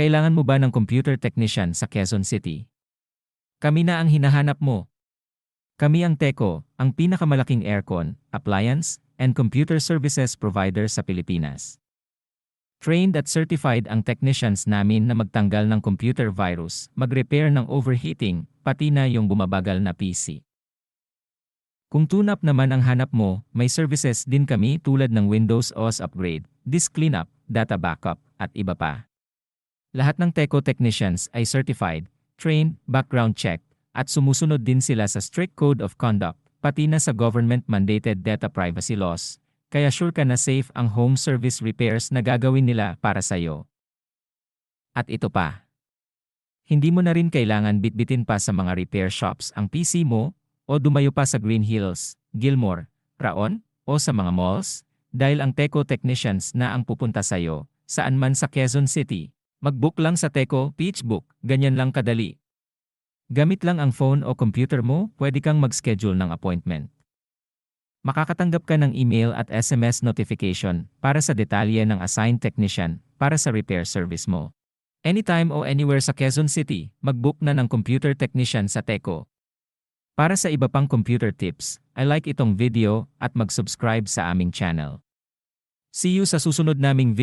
Kailangan mo ba ng computer technician sa Quezon City? Kami na ang hinahanap mo. Kami ang Teco, ang pinakamalaking aircon, appliance, and computer services provider sa Pilipinas. Trained at certified ang technicians namin na magtanggal ng computer virus, mag-repair ng overheating, pati na yung bumabagal na PC. Kung tunap naman ang hanap mo, may services din kami tulad ng Windows OS upgrade, disk cleanup, data backup, at iba pa. Lahat ng Teco technicians ay certified, trained, background check, at sumusunod din sila sa strict code of conduct, pati na sa government-mandated data privacy laws, kaya sure ka na safe ang home service repairs na gagawin nila para sa'yo. At ito pa. Hindi mo na rin kailangan bitbitin pa sa mga repair shops ang PC mo o dumayo pa sa Green Hills, Gilmore, Raon, o sa mga malls, dahil ang Teco technicians na ang pupunta sa'yo, saan man sa Quezon City. Mag-book lang sa Teco Beachbook, ganyan lang kadali. Gamit lang ang phone o computer mo, pwede kang mag-schedule ng appointment. Makakatanggap ka ng email at SMS notification para sa detalye ng assigned technician para sa repair service mo. Anytime o anywhere sa Quezon City, mag-book na ng computer technician sa Teco. Para sa iba pang computer tips, I like itong video at mag-subscribe sa aming channel. See you sa susunod naming video.